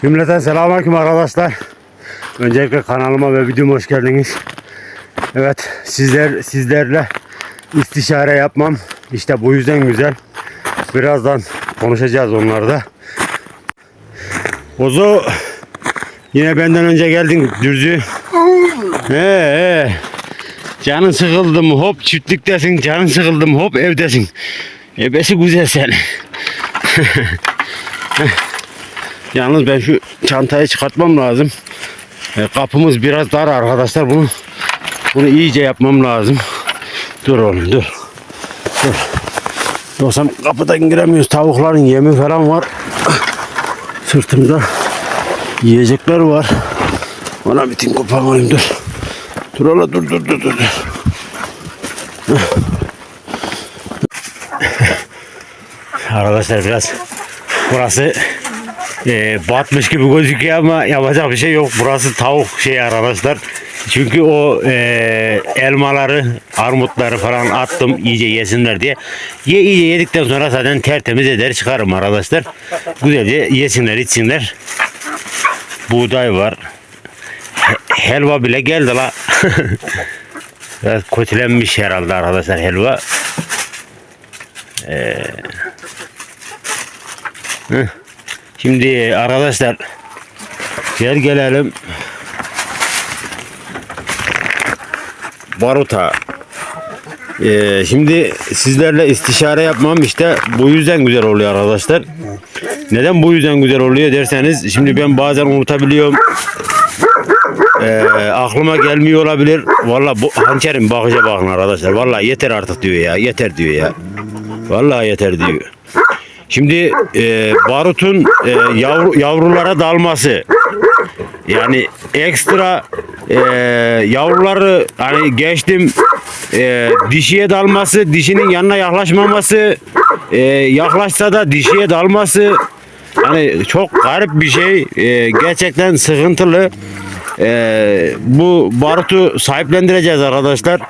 Cümleten selamünaleyküm arkadaşlar. Öncelikle kanalıma ve videoma hoş geldiniz. Evet sizler sizlerle istişare yapmam işte bu yüzden güzel. Birazdan konuşacağız onlarda. Ozo yine benden önce geldin dürzü. He, he. Canın sıkıldı mı hop çiftliktesin canın sıkıldı mı hop evdesin. Ebesi güzel sen. Yalnız ben şu çantayı çıkartmam lazım. E, kapımız biraz dar arkadaşlar. Bunu bunu iyice yapmam lazım. Dur oğlum dur. Dur. Yoksa kapıdan giremiyoruz. Tavukların yemi falan var. Sırtımda yiyecekler var. Ona bitin kopamayayım dur. Dur ola dur dur dur dur. Arkadaşlar biraz burası e, batmış gibi gözüküyor ama yapacak bir şey yok. Burası tavuk şey arkadaşlar. Çünkü o e, elmaları, armutları falan attım iyice yesinler diye. Ye iyice yedikten sonra zaten tertemiz eder çıkarım arkadaşlar. Güzelce yesinler içsinler. Buğday var. He- helva bile geldi la. Biraz kötülenmiş herhalde arkadaşlar helva. Ee, heh. Şimdi arkadaşlar gel gelelim Baruta. Ee, şimdi sizlerle istişare yapmam işte bu yüzden güzel oluyor arkadaşlar. Neden bu yüzden güzel oluyor derseniz şimdi ben bazen unutabiliyorum. Ee, aklıma gelmiyor olabilir. Valla bu hançerim bakıca bakın arkadaşlar. Valla yeter artık diyor ya. Yeter diyor ya. Vallahi yeter diyor. Şimdi e, barutun e, yavru, yavrulara dalması. Yani ekstra e, yavruları hani geçtim e, dişiye dalması dişinin yanına yaklaşmaması e, yaklaşsa da dişiye dalması. Hani çok garip bir şey e, gerçekten sıkıntılı. E, bu barutu sahiplendireceğiz arkadaşlar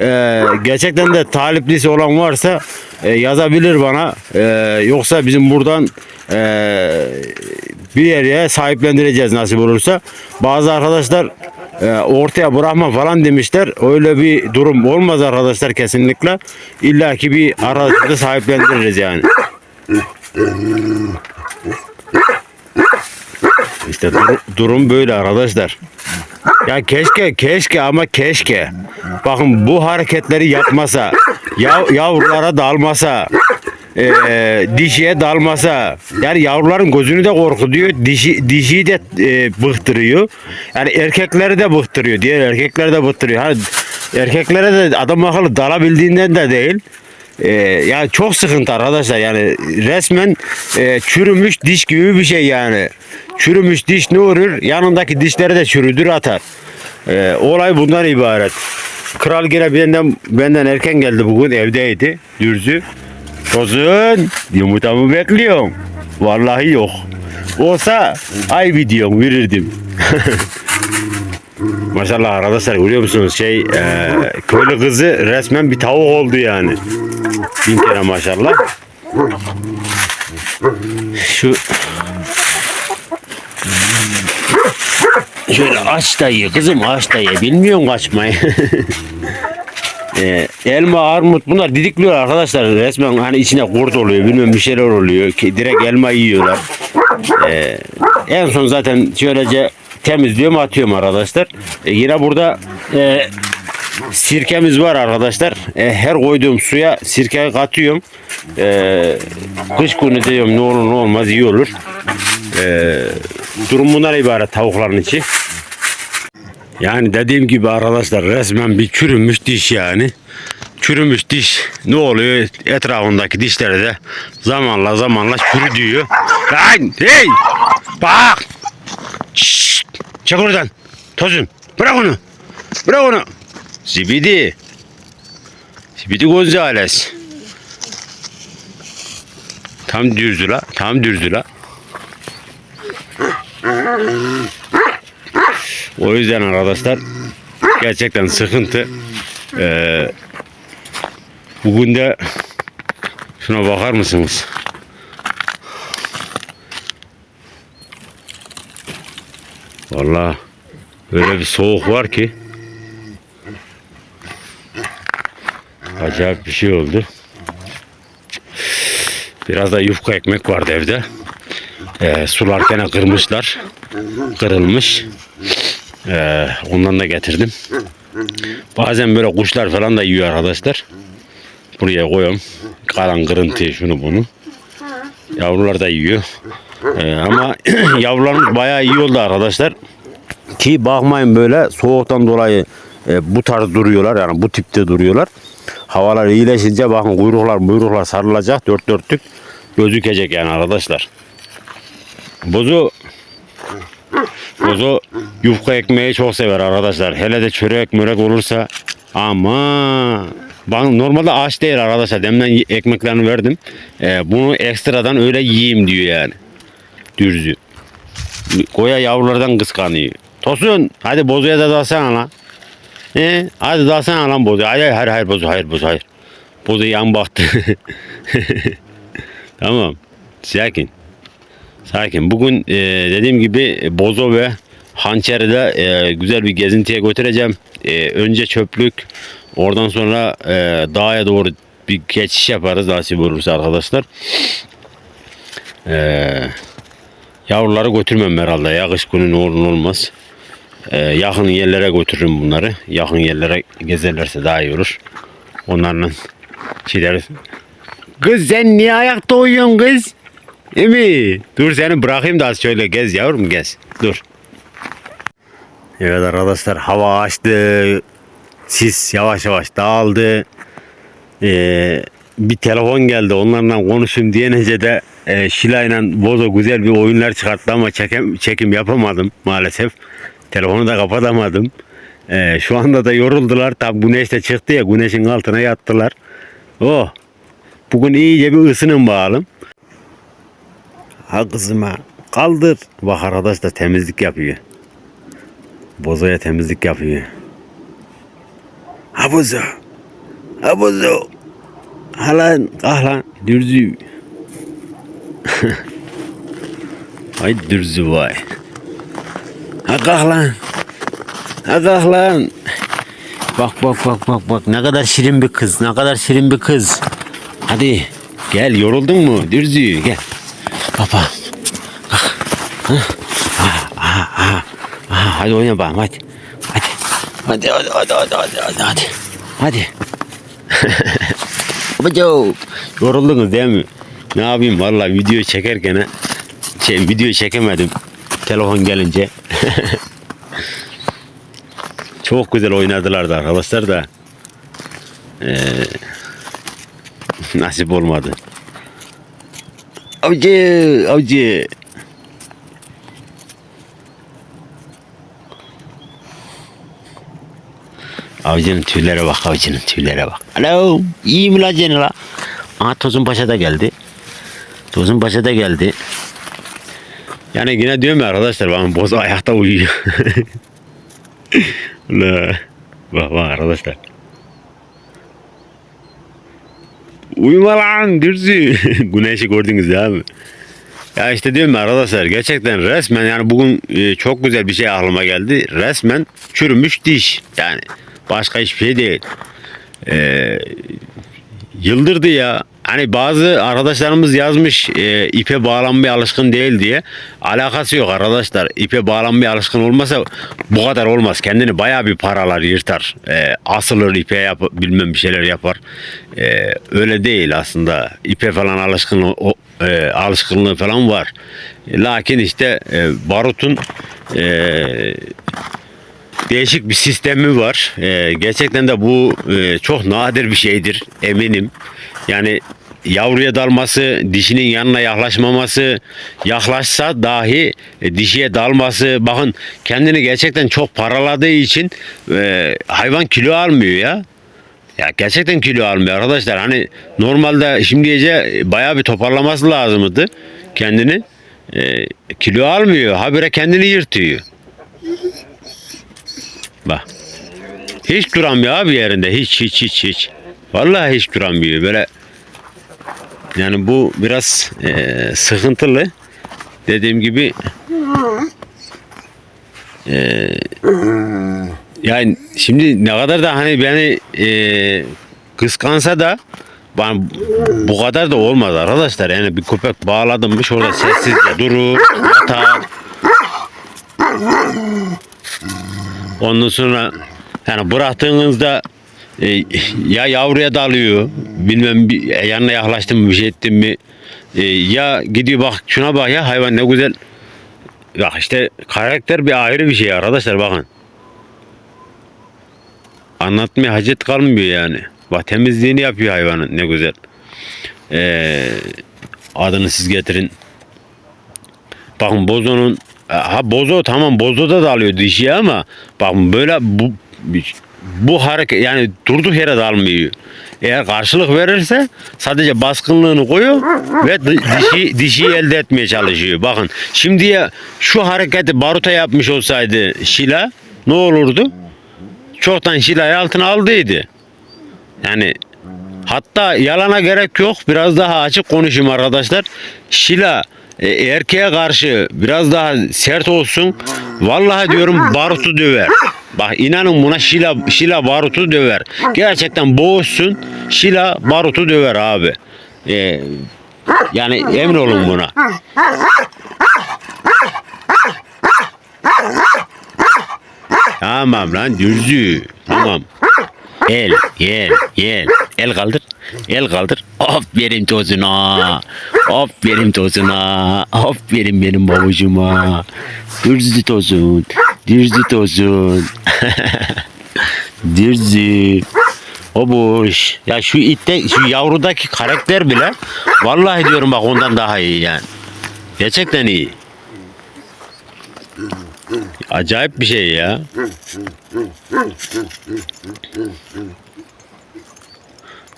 e, gerçekten de taliplisi olan varsa e, yazabilir bana E, yoksa bizim buradan e, bir yere sahiplendireceğiz nasip olursa. Bazı arkadaşlar e, ortaya bırakma falan demişler. Öyle bir durum olmaz arkadaşlar kesinlikle. İlla ki bir arkadaşları sahiplendiririz yani. İşte dur- durum böyle arkadaşlar. Ya keşke keşke ama keşke. Bakın bu hareketleri yapmasa, yav, yavrulara dalmasa, e, dişiye dalmasa, yani yavruların gözünü de korkutuyor, dişi dişiyi de e, bıktırıyor. Yani erkekleri de bıktırıyor, diğer erkekleri de bıktırıyor. Hani erkeklere de adam akıllı dalabildiğinden de değil. Ee, yani çok sıkıntı arkadaşlar yani resmen e, çürümüş diş gibi bir şey yani. Çürümüş diş ne olur? Yanındaki dişleri de çürüdür atar. Ee, olay bundan ibaret. Kral gene benden benden erken geldi bugün evdeydi dürzü. Tozun yumurtamı bekliyorum. Vallahi yok. Olsa ay videom verirdim. Maşallah arkadaşlar görüyor musunuz şey e, köylü kızı resmen bir tavuk oldu yani. Bin kere maşallah. Şu şöyle aç da kızım aç da ye bilmiyorum kaçmayı. e, elma, armut bunlar didikliyor arkadaşlar resmen hani içine kurt oluyor bilmem bir şeyler oluyor ki direkt elma yiyorlar. E, en son zaten şöylece temizliyorum atıyorum arkadaşlar. E, yine burada e, sirkemiz var arkadaşlar. E, her koyduğum suya sirke katıyorum. E, kış günü diyorum ne olur ne olmaz iyi olur. E, durum bundan ibaret tavukların içi. Yani dediğim gibi arkadaşlar resmen bir çürümüş diş yani. Çürümüş diş ne oluyor? Etrafındaki dişleri de zamanla zamanla çürüdüyor. Lan hey! Bak! Şşt! Çek oradan. Tozun. Bırak onu. Bırak onu. Zibidi. Zibidi Gonzales. Tam düzdü la. Tam düzdü la. O yüzden arkadaşlar gerçekten sıkıntı. Ee, bugün de şuna bakar mısınız? Vallahi öyle bir soğuk var ki acayip bir şey oldu. Biraz da yufka ekmek vardı evde. Ee, sularken kırmışlar. Kırılmış. Ee, ondan da getirdim. Bazen böyle kuşlar falan da yiyor arkadaşlar. Buraya koyuyorum. Kalan kırıntıyı şunu bunu. Yavrular da yiyor. Ee, ama yavrularımız bayağı iyi oldu arkadaşlar. Ki bakmayın böyle soğuktan dolayı e, bu tarz duruyorlar yani bu tipte duruyorlar. Havalar iyileşince bakın kuyruklar buyruklar sarılacak dört dörtlük gözükecek yani arkadaşlar. Bozu Bozu yufka ekmeği çok sever arkadaşlar. Hele de çörek mörek olursa ama ben normalde aç değil arkadaşlar. Demden ekmeklerini verdim. Ee, bunu ekstradan öyle yiyeyim diyor yani. Dürzü. Koya yavrulardan kıskanıyor. Tosun hadi bozuya da dalsana lan. He, hadi dalsana lan bozu. Hayır hayır hayır bozu hayır bozu hayır. Bozu yan baktı. tamam. Sakin. Sakin. Bugün e, dediğim gibi bozo ve hançeri de e, güzel bir gezintiye götüreceğim. E, önce çöplük. Oradan sonra e, dağa doğru bir geçiş yaparız nasip olursa arkadaşlar. E, yavruları götürmem herhalde ya kış günü ne olur olmaz. E, yakın yerlere götürürüm bunları. Yakın yerlere gezerlerse daha iyi olur. Onlarla şey deriz. Kız sen niye ayakta uyuyorsun kız? Değil mi? Dur seni bırakayım da az şöyle gez yavrum gez. Dur. Evet arkadaşlar hava açtı. Sis yavaş yavaş dağıldı. Ee, bir telefon geldi onlarla konuşayım diyence de e, Şila ile Bozo güzel bir oyunlar çıkarttı ama çekim, çekim yapamadım maalesef. Telefonu da kapatamadım. Ee, şu anda da yoruldular. Tabi güneş de çıktı ya güneşin altına yattılar. Oh. Bugün iyice bir ısının bağalım. Ha kızıma kaldır. Bak arkadaş da temizlik yapıyor. Bozoya temizlik yapıyor. Ha bozo. Ha bozo. Ha lan. Ah lan. Ay dürzü vay. Ha kalk lan. Ha kalk lan. Bak bak bak bak bak ne kadar şirin bir kız. Ne kadar şirin bir kız. Hadi gel yoruldun mu? Dürzü gel. Baba. Ah, hadi oyna bakalım hadi. Hadi. Hadi hadi hadi hadi hadi hadi. Hadi. Babacığım. Yoruldunuz değil mi? Ne yapayım vallahi video çekerken şey video çekemedim. Telefon gelince. Çok güzel oynadılar da arkadaşlar da. Ee, nasip olmadı. Avcı, avcı. Avcının tüylere bak, avcının tüylere bak. Alo, iyi mi la seni la? Aha Tozun Paşa da geldi. Tozun Paşa da geldi. Yani yine diyorum ya arkadaşlar, bana boz ayakta uyuyor. bak bak arkadaşlar. Uyuma lan dürzü. Güneşi gördünüz ya mi? Ya işte diyorum ya arkadaşlar gerçekten resmen yani bugün e, çok güzel bir şey aklıma geldi. Resmen çürümüş diş. Yani başka hiçbir şey değil. Ee, yıldırdı ya. Hani bazı arkadaşlarımız yazmış e, ipe bağlanmaya alışkın değil diye. Alakası yok arkadaşlar. İpe bağlanmaya alışkın olmasa bu kadar olmaz. Kendini bayağı bir paralar yırtar. E, asılır ipe yap bilmem bir şeyler yapar. E, öyle değil aslında. İpe falan alışkın o, e, alışkınlığı falan var. Lakin işte e, barutun e, değişik bir sistemi var. Ee, gerçekten de bu e, çok nadir bir şeydir eminim. Yani yavruya dalması, dişinin yanına yaklaşmaması, yaklaşsa dahi e, dişiye dalması, bakın kendini gerçekten çok paraladığı için e, hayvan kilo almıyor ya. Ya gerçekten kilo almıyor arkadaşlar. Hani normalde şimdi gece bayağı bir toparlaması lazımdı kendini. E, kilo almıyor. Habire kendini yırtıyor. Bak. Hiç duramıyor abi yerinde. Hiç hiç hiç hiç. Vallahi hiç duramıyor. Böyle yani bu biraz eee, sıkıntılı. Dediğim gibi Ee, yani şimdi ne kadar da hani beni e, kıskansa da ben bu kadar da olmaz arkadaşlar. Yani bir köpek bağladım mı şurada sessizce durur, yatar. Ondan sonra yani bıraktığınızda e, ya yavruya dalıyor, bilmem bir, e, yanına yaklaştım mı bir şey ettim mi e, ya gidiyor bak şuna bak ya hayvan ne güzel. Bak işte karakter bir ayrı bir şey arkadaşlar bakın. Anlatmaya hacet kalmıyor yani. Bak temizliğini yapıyor hayvanın ne güzel. Ee, adını siz getirin. Bakın bozonun ha bozo tamam bozoda da alıyor dişi ama bakın böyle bu bu hareket yani durduk yere dalmıyor. Eğer karşılık verirse sadece baskınlığını koyuyor ve di- dişi dişiyi elde etmeye çalışıyor. Bakın şimdiye şu hareketi baruta yapmış olsaydı Şila ne olurdu? Çoktan Şila'yı altına aldıydı. Yani hatta yalana gerek yok. Biraz daha açık konuşayım arkadaşlar. Şila e, erkeğe karşı biraz daha sert olsun. Vallahi diyorum barutu döver. Bak inanın buna Şila, Şila barutu döver. Gerçekten boğuşsun. Şila barutu döver abi. E, yani emin olun buna. Tamam lan dürzü. Tamam. El, el, el. El kaldır. El kaldır. Aferin tozuna. Aferin tozuna. Aferin benim babucuma. Dürzü tozun. Dürzü tozun. Dürzü. O boş. Ya şu itte, şu yavrudaki karakter bile vallahi diyorum bak ondan daha iyi yani. Gerçekten iyi. Acayip bir şey ya.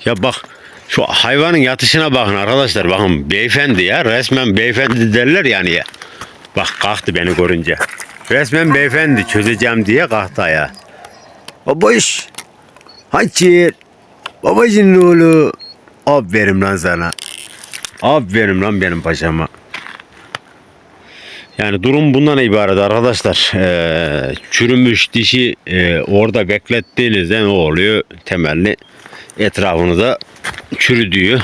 Ya bak şu hayvanın yatışına bakın arkadaşlar bakın beyefendi ya resmen beyefendi derler yani ya. Bak kalktı beni görünce. Resmen beyefendi çözeceğim diye kalktı ya. Babaş. Haçir. Babacın oğlu. Aferin lan sana. Aferin lan benim paşama. Yani durum bundan ibaret arkadaşlar. Ee, çürümüş dişi e, orada beklettiğinizde ne oluyor? Temelli etrafını da çürüdüyor.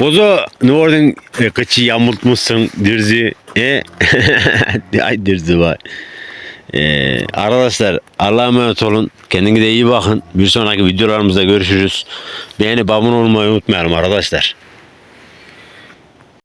Bozo ne oradan e, kıçı yamultmuşsun dirzi. E? Ay dirzi var. Ee, arkadaşlar Allah'a emanet olun. Kendinize iyi bakın. Bir sonraki videolarımızda görüşürüz. Beğenip abone olmayı unutmayalım arkadaşlar.